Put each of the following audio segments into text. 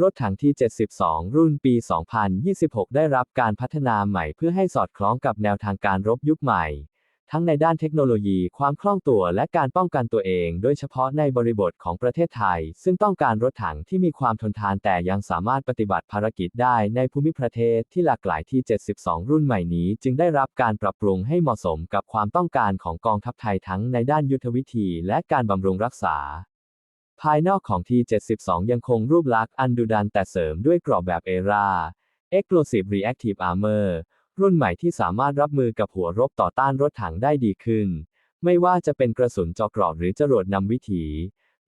รถถังที่ 72 รุ่นปี 2026 ได้รับการพัฒนาใหม่เพื่อให้สอดคล้องกับแนวทางการรบยุคใหม่ ทั้งในด้านเทคโนโลยี ความคล่องตัวและการป้องกันตัวเอง โดยเฉพาะในบริบทของประเทศไทย ซึ่งต้องการรถถังที่มีความทนทานแต่ยังสามารถปฏิบัติภารกิจได้ในภูมิประเทศที่หลากหลายที่ 72 รุ่นใหม่นี้ จึงได้รับการปรับปรุงให้เหมาะสมกับความต้องการของกองทัพไทยทั้งในด้านยุทธวิธี และการบำรุงรักษา ภายนอกของ T72 ยังคงรูปลักษณ์อันดุดันแต่เสริมด้วยกรอบแบบเอรา Explosive Reactive Armor รุ่นใหม่ที่สามารถรับมือกับหัวรบต่อต้านรถถังได้ดีขึ้น ไม่ว่าจะเป็นกระสุนเจาะเกราะหรือจรวดนำวิถี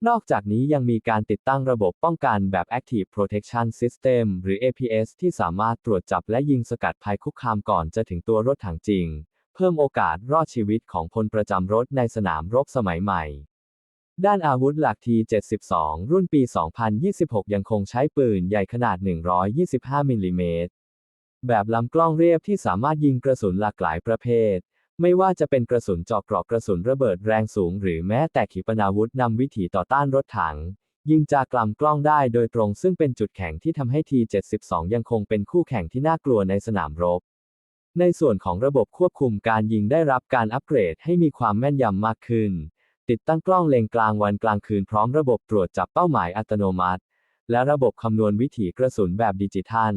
นอกจากนี้ยังมีการติดตั้งระบบป้องกันแบบ Active Protection System หรือ APS ที่สามารถตรวจจับและยิงสกัดภัยคุกคามก่อนจะถึงตัวรถถังจริง เพิ่มโอกาสรอดชีวิตของพลประจำรถในสนามรบสมัยใหม่ ด้านอาวุธหลัก T72 รุ่นปี 2026 ยังคงใช้ปืนใหญ่ขนาด 125 มิลลิเมตร แบบลำกล้องเรียบที่สามารถยิงกระสุนหลากหลายประเภท ไม่ว่าจะเป็นกระสุนเจาะเกราะกระสุนระเบิดแรงสูง หรือแม้แต่ขีปนาวุธนำวิถีต่อต้านรถถัง ยิงจากลำกล้องได้โดยตรงซึ่งเป็นจุดแข็งที่ทำให้ T72 ยังคงเป็นคู่แข่งที่น่ากลัวในสนามรบ ในส่วนของระบบควบคุมการยิงได้รับการอัปเกรดให้มีความแม่นยำมากขึ้น ติดตั้งกล้องเลงกลางวันกลางคืนพร้อมระบบตรวจจับเป้าหมายอัตโนมัติ และระบบคำนวณวิถีกระสุนแบบดิจิทัล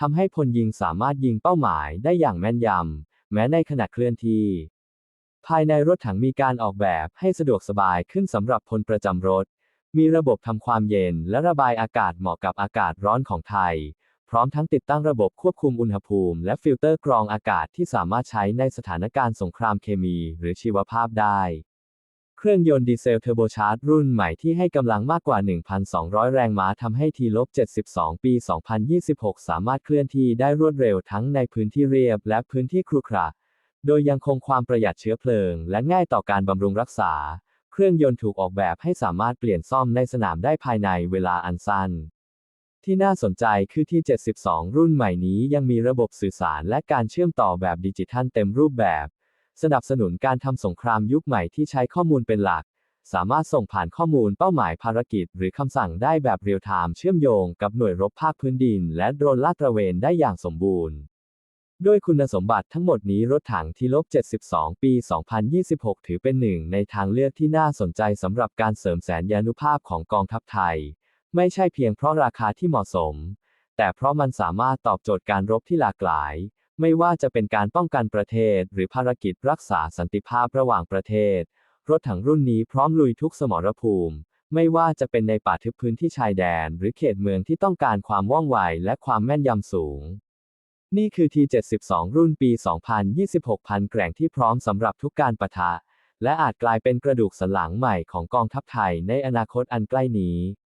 ทำให้พลยิงสามารถยิงเป้าหมายได้อย่างแม่นยำ แม้ในขณะเคลื่อนที่ ภายในรถถังมีการออกแบบให้สะดวกสบายขึ้นสำหรับพลประจำรถ มีระบบทำความเย็นและระบายอากาศเหมาะกับอากาศร้อนของไทย พร้อมทั้งติดตั้งระบบควบคุมอุณหภูมิและฟิลเตอร์กรองอากาศที่สามารถใช้ในสถานการณ์สงครามเคมีหรือชีวภาพได้ รื่องยนต์ดีเซลเทอร์โบชาร์จรุ่นใหม่ที่ให้กำลังมากกว่า 1,200 แรงม้าทำให้ T-72 ปี 2026 สามารถเคลื่อนที่ได้รวดเร็วทั้งในพื้นที่เรียบและพื้นที่ครุขระ โดยยังคงความประหยัดเชื้อเพลิง และง่ายต่อการบำรุงรักษา เครื่องยนต์ถูกออกแบบให้สามารถเปลี่ยนซ่อมในสนามได้ภายในเวลาอันสั้นที่น่าสนใจคือที่ 72 รุ่นใหม่นี้ยังมีระบบสื่อสารและการเชื่อมต่อแบบดิจิทัลเต็มรูปแบบ สนับสนุนการทำสงครามยุคใหม่ที่ใช้ข้อมูลเป็นหลัก สามารถส่งผ่านข้อมูลเป้าหมายภารกิจ หรือคำสั่งได้แบบเรียลไทม์เชื่อมโยงกับหน่วยรบภาคพื้นดิน และโดรนลาดตระเวนได้อย่างสมบูรณ์ ด้วยคุณสมบัติทั้งหมดนี้รถถังทีลบ 72 ปี 2026 ถือเป็นหนึ่งในทางเลือกที่น่าสนใจสำหรับการเสริมแสนยานุภาพของกองทัพไทย ไม่ใช่เพียงเพราะราคาที่เหมาะสม แต่เพราะมันสามารถตอบโจทย์การรบที่หลากหลาย ไม่ว่าจะเป็นการป้องกันประเทศ หรือภารกิจรักษาสันติภาพระหว่างประเทศ รถถังรุ่นนี้พร้อมลุยทุกสมรภูมิ ไม่ว่าจะเป็นในป่าทึบพื้นที่ชายแดน หรือเขตเมืองที่ต้องการความว่องไวและความแม่นยำสูง นี่คือ T72 รุ่นปี 2026พันแกร่งที่พร้อมสำหรับทุกการปะทะ และอาจกลายเป็นกระดูกสันหลังใหม่ของกองทัพไทยในอนาคตอันใกล้นี้